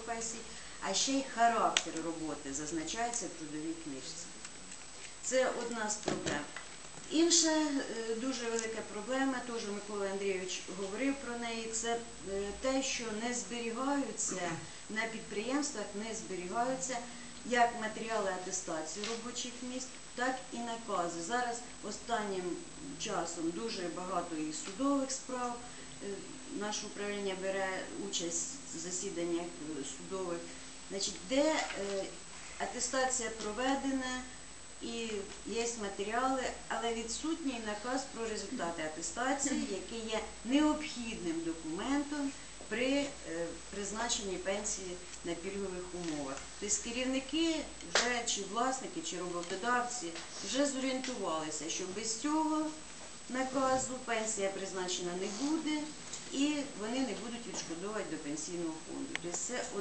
професій, а ще й характер роботи зазначається в трудовій книжці. Це одна з проблем. Інша е, дуже велика проблема, теж Микола Андрійович говорив про неї, це е, те, що не зберігаються на підприємствах, не зберігаються як матеріали атестації робочих місць, так і накази. Зараз останнім часом дуже багато і судових справ. Наше управління бере участь в засіданнях е, судових, значить, де е, атестація проведена і є матеріали, але відсутній наказ про результати атестації, який є необхідним документом при е, призначенні пенсії на пільгових умовах. Тобто керівники вже чи власники, чи роботодавці вже зорієнтувалися, що без цього наказу пенсія призначена не буде і вони не будуть